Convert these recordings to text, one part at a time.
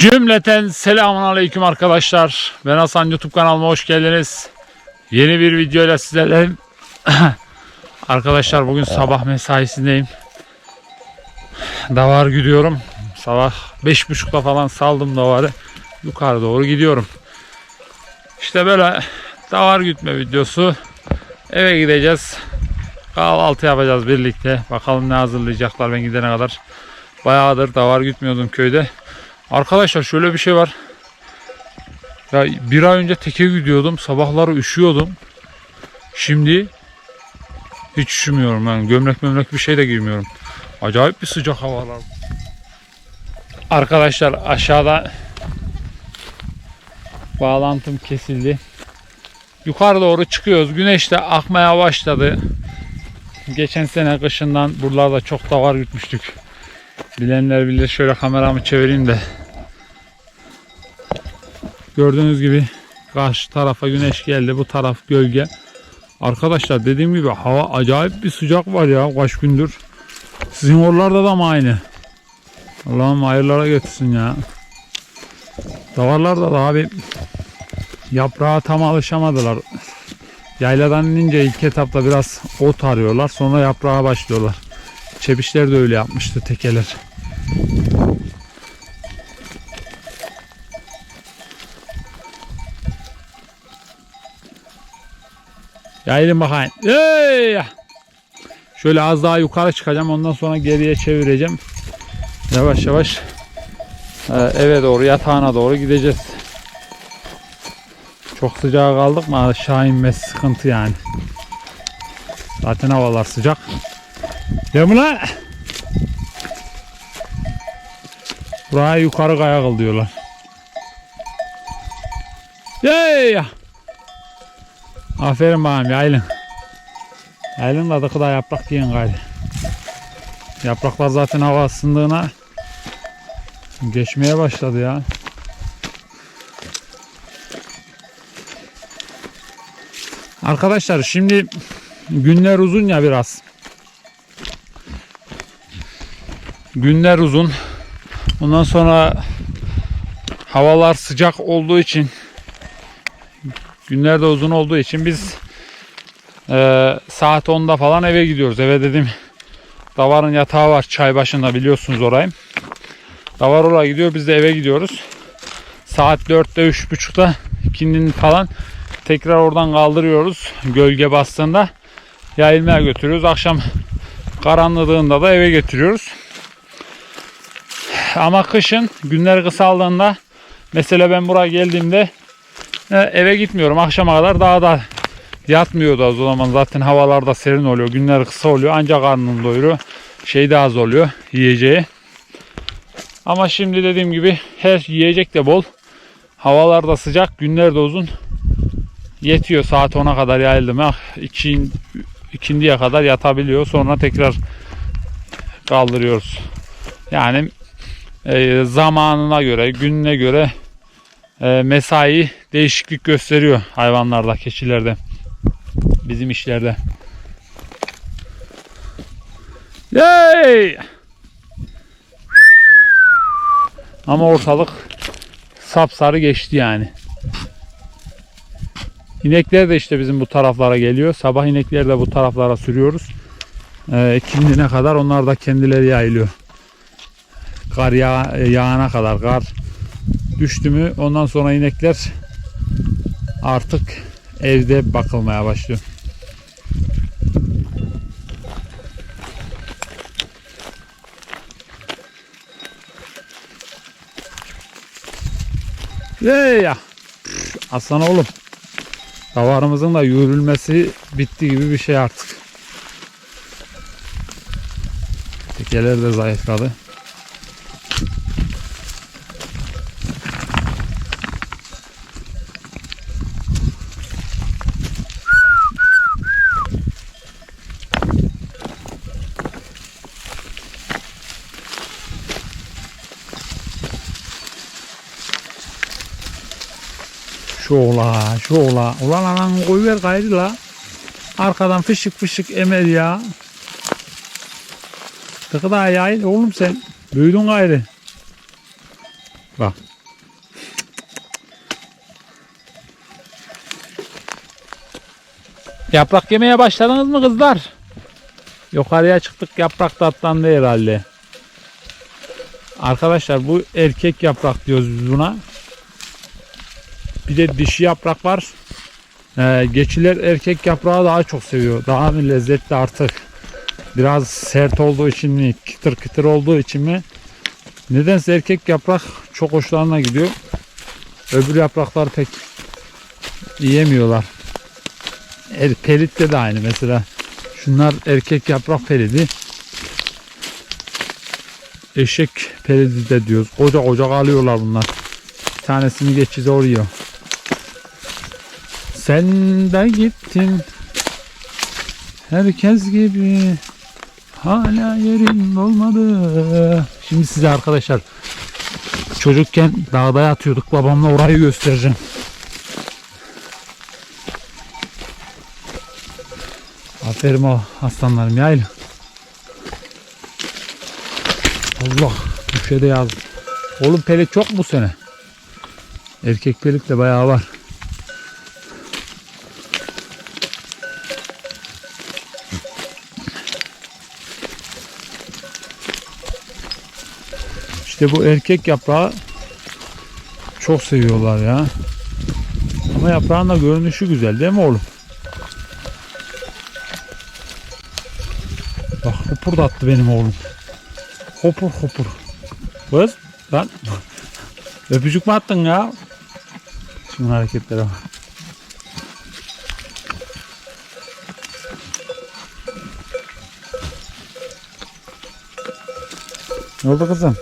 Cümleten selamun aleyküm arkadaşlar. Ben Hasan YouTube kanalıma hoş geldiniz. Yeni bir videoyla sizlerleyim. arkadaşlar bugün sabah mesaisindeyim. Davar gidiyorum. Sabah 5.30'da falan saldım davarı. Yukarı doğru gidiyorum. İşte böyle davar gütme videosu. Eve gideceğiz. Kahvaltı yapacağız birlikte. Bakalım ne hazırlayacaklar ben gidene kadar. Bayağıdır davar gütmüyordum köyde. Arkadaşlar şöyle bir şey var. Ya bir ay önce teke gidiyordum. Sabahları üşüyordum. Şimdi hiç üşümüyorum yani. Gömlek gömlek bir şey de giymiyorum. Acayip bir sıcak havalar. Arkadaşlar aşağıda bağlantım kesildi. Yukarı doğru çıkıyoruz. Güneş de akmaya başladı. Geçen sene kışından buralarda çok da var gütmüştük. Bilenler bilir şöyle kameramı çevireyim de. Gördüğünüz gibi karşı tarafa güneş geldi. Bu taraf gölge. Arkadaşlar dediğim gibi hava acayip bir sıcak var ya kaç gündür. Sizin oralarda da mı aynı? Allah'ım hayırlara getirsin ya. Davarlarda da abi yaprağa tam alışamadılar. Yayladan inince ilk etapta biraz ot arıyorlar. Sonra yaprağa başlıyorlar. Çebişler de öyle yapmıştı tekeler. Yayılın bakayım. Hey! Şöyle az daha yukarı çıkacağım. Ondan sonra geriye çevireceğim. Yavaş yavaş e, eve doğru yatağına doğru gideceğiz. Çok sıcağa kaldık mı aşağı inmesi sıkıntı yani. Zaten havalar sıcak. Lan? Buraya yukarı kayakıl diyorlar. Yey! Aferin bakalım yaylın. Yaylın da kadar yaprak yiyin gayrı. Yapraklar zaten hava ısındığına geçmeye başladı ya. Arkadaşlar şimdi günler uzun ya biraz. Günler uzun. Ondan sonra havalar sıcak olduğu için günler de uzun olduğu için biz e, saat 10'da falan eve gidiyoruz. Eve dedim davarın yatağı var çay başında biliyorsunuz orayı. Davar oraya gidiyor biz de eve gidiyoruz. Saat 4'te 3.30'da ikindinin falan tekrar oradan kaldırıyoruz gölge bastığında yayılmaya götürüyoruz. Akşam karanlığında da eve getiriyoruz. Ama kışın günler kısaldığında mesela ben buraya geldiğimde eve gitmiyorum. Akşama kadar daha da yatmıyordu az o zaman. Zaten havalarda serin oluyor. Günler kısa oluyor. Ancak karnını doyuruyor. Şey de az oluyor yiyeceği. Ama şimdi dediğim gibi her yiyecek de bol. Havalar da sıcak. Günler de uzun. Yetiyor saat 10'a kadar yayıldı mı ikin, ikindiye kadar yatabiliyor. Sonra tekrar kaldırıyoruz. Yani e, zamanına göre, gününe göre e, mesai değişiklik gösteriyor hayvanlarda, keçilerde. Bizim işlerde. Yay! Ama ortalık sapsarı geçti yani. İnekler de işte bizim bu taraflara geliyor. Sabah inekleri de bu taraflara sürüyoruz. Ee, kadar onlar da kendileri yayılıyor. Kar yağ, yağana kadar kar düştü mü ondan sonra inekler artık evde bakılmaya başlıyor. Ya. Aslan oğlum. Davarımızın da yürülmesi bitti gibi bir şey artık. Tekeler de zayıfladı. Şu ola, şu ola. Ulan anan koyuver gayrı la. Arkadan fışık fışık emer ya. Tıkı da yayıl oğlum sen. Büyüdün gayrı. Bak. Yaprak yemeye başladınız mı kızlar? Yukarıya çıktık yaprak da atlandı herhalde. Arkadaşlar bu erkek yaprak diyoruz biz buna. Bir de dişi yaprak var. Ee, geçiler erkek yaprağı daha çok seviyor. Daha mı lezzetli artık. Biraz sert olduğu için mi, kıtır kıtır olduğu için mi? Nedense erkek yaprak çok hoşlarına gidiyor. Öbür yapraklar pek yiyemiyorlar. Er, pelitte de aynı mesela. Şunlar erkek yaprak pelidi. Eşek pelidi de diyoruz. Koca koca kalıyorlar bunlar. Bir tanesini geçici oraya. Sen de gittin. Herkes gibi. Hala yerin olmadı. Şimdi size arkadaşlar çocukken dağda yatıyorduk. Babamla orayı göstereceğim. Aferin o aslanlarım yayla. Allah bu şeyde yazdı. Oğlum pelit çok mu sene? Erkek pelit de bayağı var. İşte bu erkek yaprağı çok seviyorlar ya. Ama yaprağın da görünüşü güzel değil mi oğlum? Bak hopur da attı benim oğlum. Hopur hopur. Kız lan. Öpücük mü attın ya? Şunun hareketlere bak. Ne oldu kızım?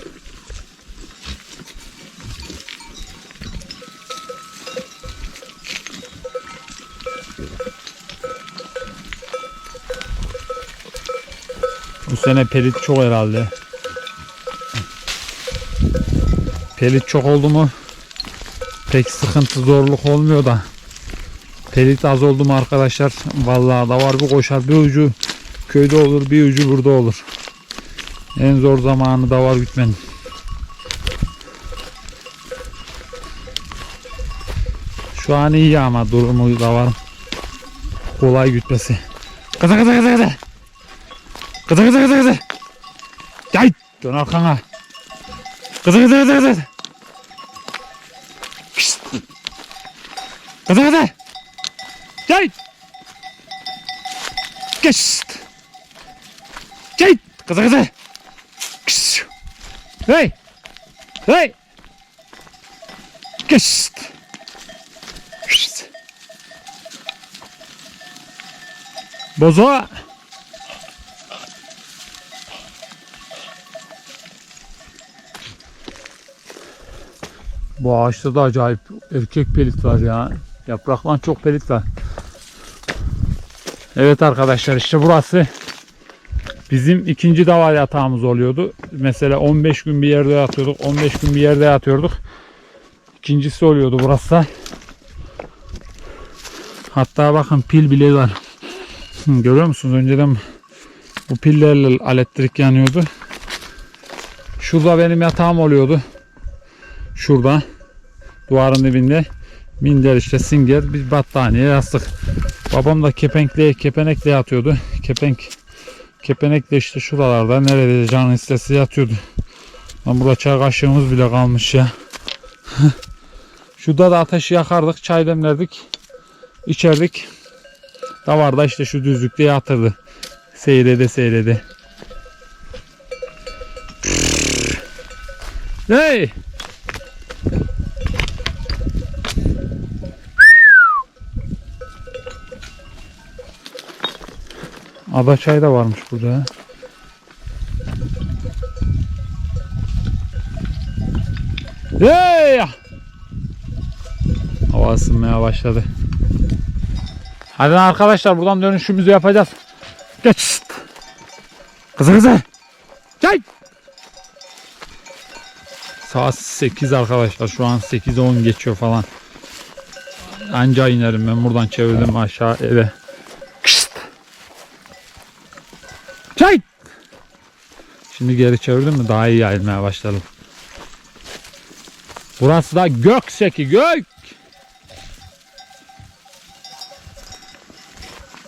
Sene pelit çok herhalde. Pelit çok oldu mu pek sıkıntı zorluk olmuyor da pelit az oldu mu arkadaşlar vallahi da var bir koşar bir ucu köyde olur bir ucu burada olur. En zor zamanı da var gütmenin. Şu an iyi ama durumu da var. Kolay gütmesi. ガザガザガザガザ痛いとなかが。ガザガザガザガザガザガザ痛いガシッ。痛いガザガザクシュはい。はい。ガシッ。ボゾワ Bu ağaçta da acayip erkek pelit var ya. Yapraklan çok pelit var. Evet arkadaşlar işte burası bizim ikinci davar yatağımız oluyordu. Mesela 15 gün bir yerde yatıyorduk. 15 gün bir yerde yatıyorduk. İkincisi oluyordu burası da. Hatta bakın pil bile var. Görüyor musunuz? Önceden bu pillerle elektrik yanıyordu. Şurada benim yatağım oluyordu. Şurada duvarın dibinde minder işte singer bir battaniye yastık. Babam da kepenkle kepenekle yatıyordu. Kepenk kepenekle işte şuralarda nerede canı istese yatıyordu. Lan burada çay kaşığımız bile kalmış ya. Şurada da ateşi yakardık, çay demlerdik, içerdik. Davarda işte şu düzlükte yatırdı. Seyrede seyrede. Hey! Ada çay da varmış burada. Hey! Hava ısınmaya başladı. Hadi arkadaşlar buradan dönüşümüzü yapacağız. Geç. Kızı kızı. Gel. Saat 8 arkadaşlar. Şu an 8'e 10 geçiyor falan. Anca inerim ben buradan çevirdim aşağı eve. Şimdi geri çevirdim mi daha iyi yayılmaya başladım. Burası da Gökseki Gök.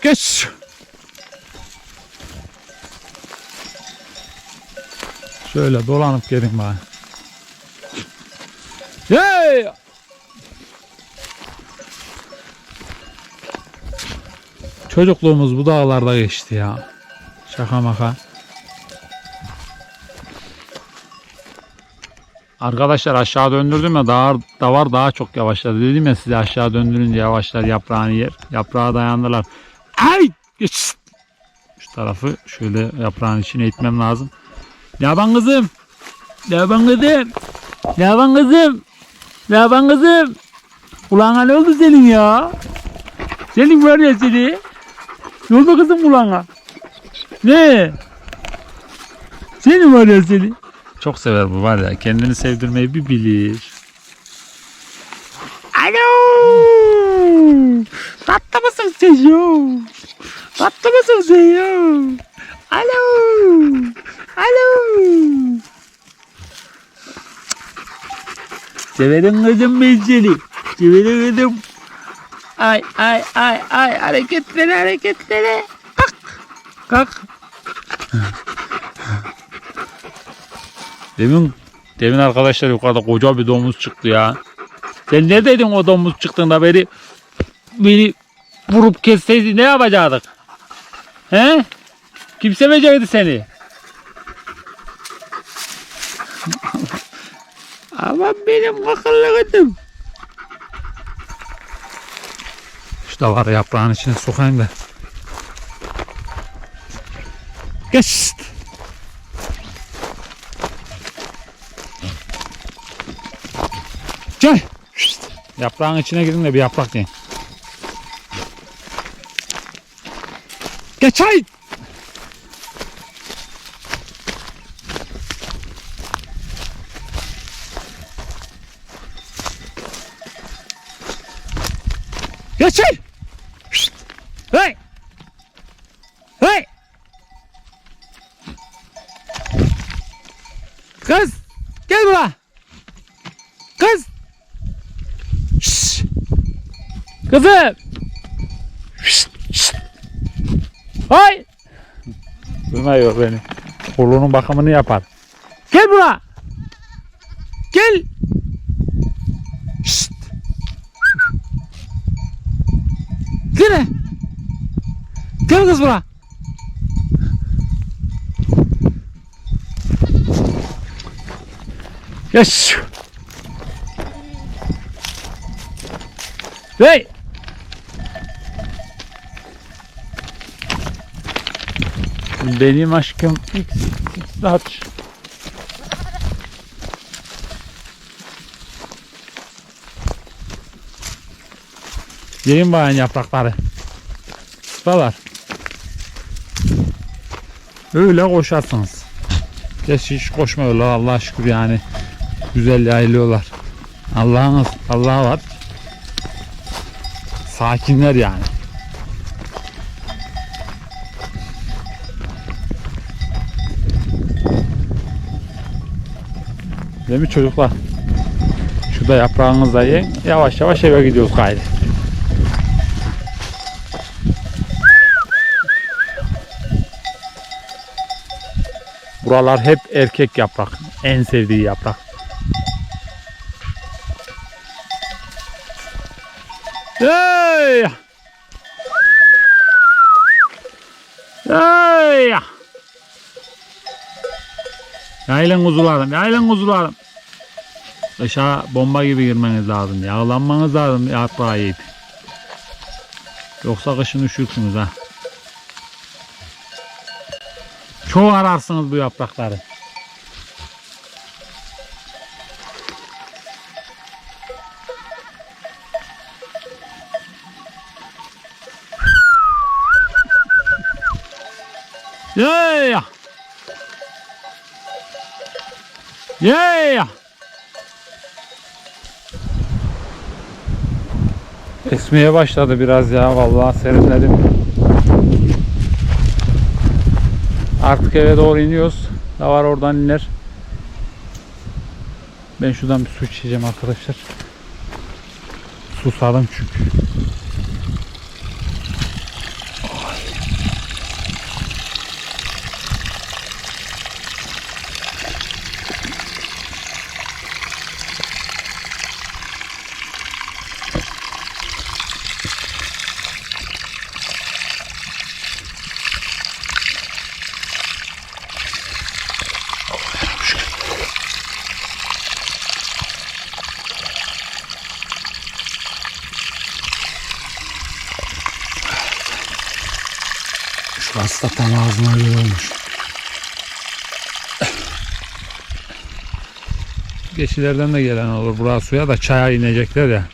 Geç. Şöyle dolanıp gelin bana. Hey! Çocukluğumuz bu dağlarda geçti ya. Şaka maka. Arkadaşlar aşağı döndürdüm ya daha, davar daha çok yavaşladı. Dedim ya size aşağı döndürünce yavaşlar yaprağını yer. Yaprağa dayandılar. Ay! Şu tarafı şöyle yaprağın içine itmem lazım. Yaban kızım. Yaban kızım. Yaban kızım. Yaban kızım. Kulağına ne oldu senin ya? Senin var ya seni. Ne oldu kızım kulağına? Ne? Senin var ya seni. Çok sever bu var ya. Kendini sevdirmeyi bir bilir. Alo! Tatlı mısın sen ya? Tatlı mısın sen? Alo! Alo! Severim kızım ben seni. Severim kızım. Ay ay ay ay hareketlere hareketlere. Kalk. Kalk. Demin demin arkadaşlar yukarıda koca bir domuz çıktı ya. Sen ne dedin o domuz çıktığında beri beni vurup kesseydi ne yapacaktık? He? Kim sevecekti seni? Ama benim akıllı kızım. İşte var yaprağın içine sokayım da. Geç. Gel. Yaprağın içine gidin de bir yaprak yiyin. Geç ay. Geç ay. Şşt. Hey. Hey. Kız. Gel buraya. Kız. Şşş. Kızım. Şşt, şşt. Hay. Duymuyor beni. Kolunun bakımını yapar. Gel buraya. Gel. Şşt. Gel. Gel kız buraya. Yes. Hey! Benim aşkım X, X large. Yiyin bayan yaprakları. Sıfalar. Öyle koşarsınız. Geç hiç koşmuyorlar Allah şükür yani. Güzel yayılıyorlar. Allah'ınız Allah var. Sakinler yani. Değil mi çocuklar? Şurada yaprağınızı yiyin. Yavaş yavaş eve gidiyoruz gayrı. Buralar hep erkek yaprak. En sevdiği yaprak. Hey! Hey! Yaylın kuzularım, yaylın kuzularım. Kışa bomba gibi girmeniz lazım. Yağlanmanız lazım yaprağı yiyip. Yoksa kışın üşürsünüz ha. Çok ararsınız bu yaprakları. Yeah! Esmeye başladı biraz ya vallahi serinledim. Artık eve doğru iniyoruz. Da var oradan iner. Ben şuradan bir su içeceğim arkadaşlar. Susadım çünkü. Burası da tam ağzına göre olmuş. Geçilerden de gelen olur. Burası suya da çaya inecekler ya.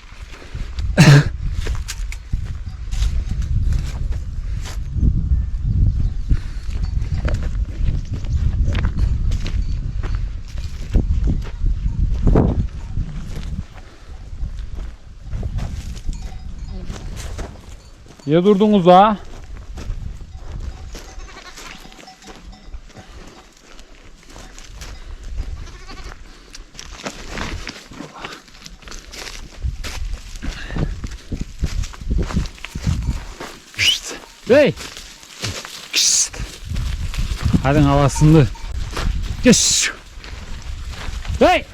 Ya durdunuz ha? Pişt. Hey. Pişt. Hadi havasında. Geç. Hey.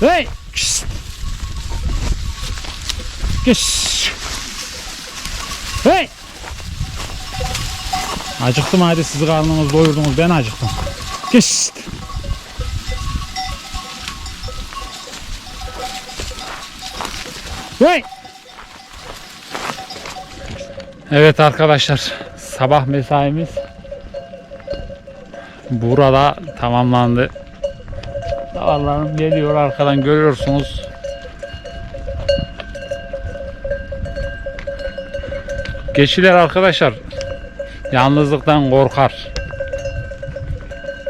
Hey. Pişt. Geç. Hey. Acıktım hadi sizi karnınız doyurdunuz ben acıktım. Geç. Hey. Evet arkadaşlar sabah mesaimiz burada tamamlandı. Davarlarım geliyor arkadan görüyorsunuz. Geçiler arkadaşlar yalnızlıktan korkar.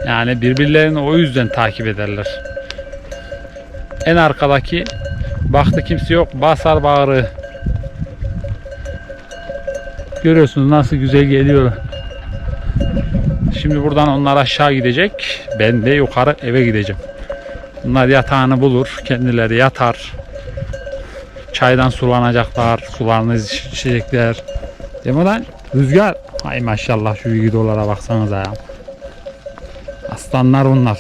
Yani birbirlerini o yüzden takip ederler. En arkadaki baktı kimse yok basar bağrı. Görüyorsunuz nasıl güzel geliyor. Şimdi buradan onlar aşağı gidecek. Ben de yukarı eve gideceğim. Bunlar yatağını bulur. Kendileri yatar. Çaydan sulanacaklar. Sularını içecekler. Değil? Rüzgar. Ay maşallah şu videolara baksanıza ya. Aslanlar bunlar.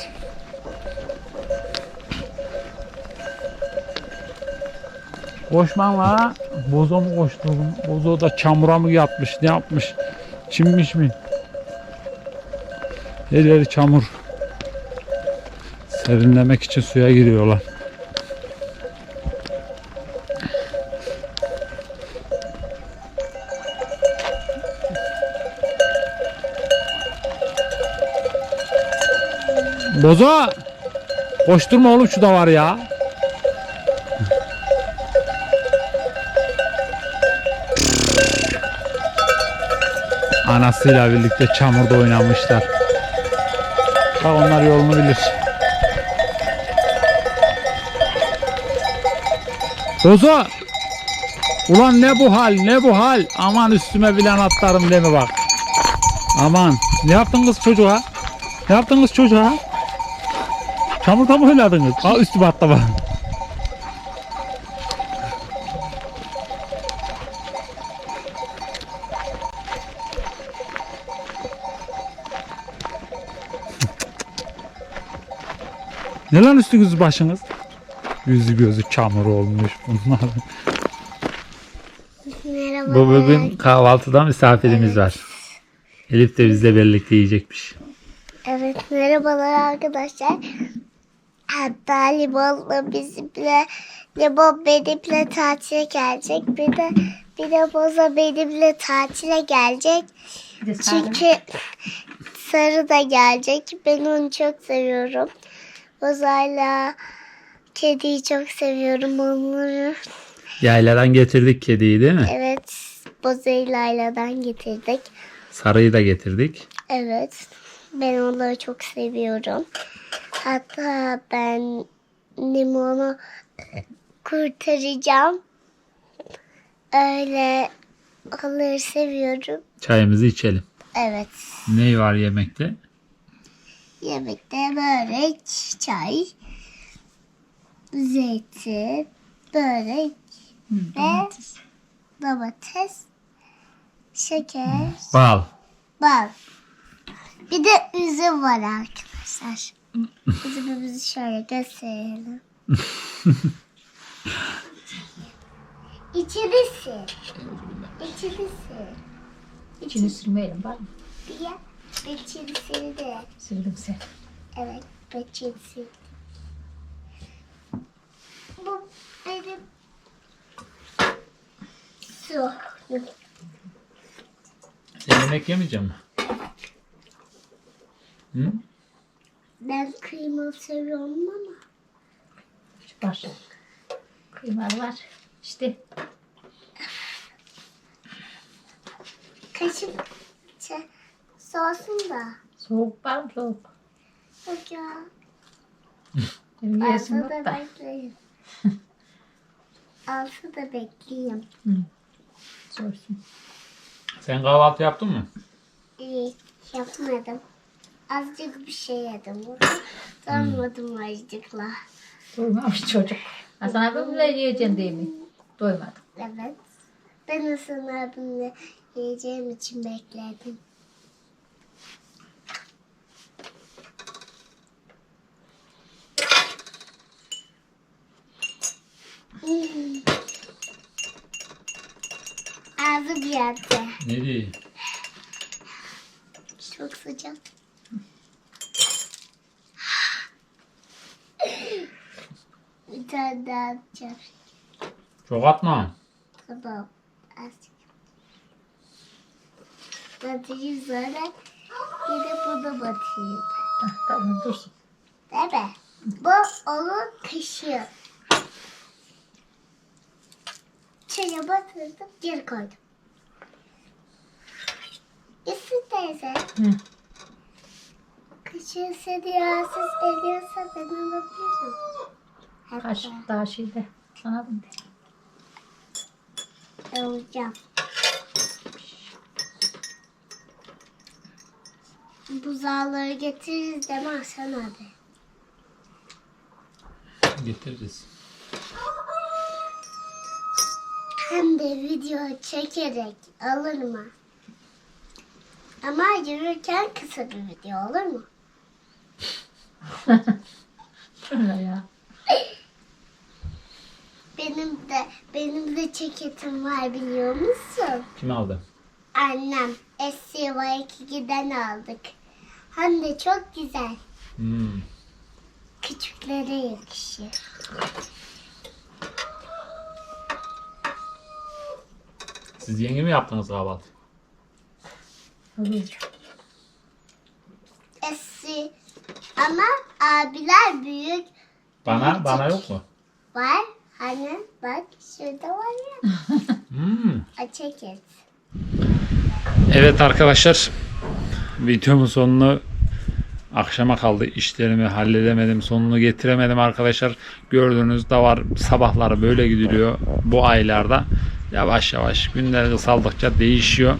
Koşman var. Bozo mu koşturdun? Bozo da çamura mı yatmış? Ne yapmış? Çinmiş mi? Her çamur. Serinlemek için suya giriyorlar. Bozo! Koşturma oğlum şu da var ya. Anasıyla birlikte çamurda oynamışlar. Bak onlar yolunu bilir. Bozo! Ulan ne bu hal ne bu hal aman üstüme bilen atlarım deme bak. Aman ne yaptın kız çocuğa? Ne yaptın kız çocuğa? Çamurda mı oynadınız? Aa üstüme atlama. Ne lan üstünüz başınız? Yüzü gözü çamur olmuş bunlar. Merhaba. Bu bugün kahvaltıda misafirimiz var. Elif de bizle birlikte yiyecekmiş. Evet merhabalar arkadaşlar. Hatta Limon'la bizimle Limon benimle tatile gelecek. Bir de bir de Boza benimle tatile gelecek. Çünkü Sarı da gelecek. Ben onu çok seviyorum. Boza'yla kediyi çok seviyorum onları. Yayladan getirdik kediyi değil mi? Evet. Boza'yı Layla'dan getirdik. Sarıyı da getirdik. Evet. Ben onları çok seviyorum. Hatta ben limonu kurtaracağım. Öyle onları seviyorum. Çayımızı içelim. Evet. Ne var yemekte? Yemekte börek, çay, zeytin, börek ve domates, şeker, Bal. Bak. Bir de üzüm var arkadaşlar. Üzümümüzü şöyle gösterelim. İçini sil. İçini sil. İçini sürmeyelim var mı? Bir İçini sildi. Sildim sen. Evet. İçini sildi. Bu benim su. Sen yemek yemeyecek misin? Hı? Ben kıyma seviyorum ama. Şu var. Kıymalı var. İşte Kaşık soğusun da. soğuk var mı soğuk? Yok ya. Yok da da. bekleyin. Alsa da bekleyeyim. Soğusun. Sen kahvaltı yaptın mı? İyi yapmadım. Azıcık bir şey yedim. Doymadım azıcıkla. Doymamış çocuk. Hasan abimle yiyeceğim değil mi? Doymadım. Evet. Ben Hasan abimle yiyeceğim için bekledim. Hmm. Ağzı bir yerde. Ne değil? Çok sıcak. Bir tane daha atacağım. Çok atma. Tamam. Azıcık. Batayım sonra yine bunu batayım. Tamam dursun. Değil mi? Bu onun kaşığı. Çaya batırdım geri koydum. Esin teyze. Hı. Kaşığı seni rahatsız ediyorsa ben alabilirim. Hatta Kaşık daha şeyde. Sana bunu de. alacağım. Buzağları getiririz mi Hasan abi? Getiririz. Hem de video çekerek alır mı? Ama yürürken kısa bir video olur mu? Ya. Benim de benim de ceketim var biliyor musun? Kim aldı? Annem SCY2'den aldık. Hem de çok güzel. Hmm. Küçüklere yakışır. Siz yenge mi yaptınız kahvaltı? Olur. SC ama abiler büyük Bana bana yok mu? var. Hani bak şurada var ya. Hmm. A ceket. Evet arkadaşlar videomun sonunu akşama kaldı işlerimi halledemedim sonunu getiremedim arkadaşlar gördüğünüz de var sabahları böyle gidiliyor bu aylarda yavaş yavaş günler kısaldıkça değişiyor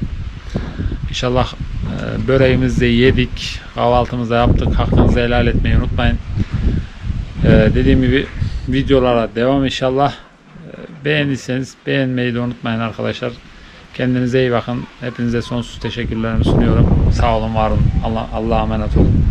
İnşallah e, böreğimizi de yedik kahvaltımızı yaptık hakkınızı helal etmeyi unutmayın E, dediğim gibi videolara devam inşallah E, beğendiyseniz beğenmeyi de unutmayın arkadaşlar Kendinize iyi bakın. Hepinize sonsuz teşekkürlerimi sunuyorum. Sağ olun, var olun. Allah Allah'a emanet olun.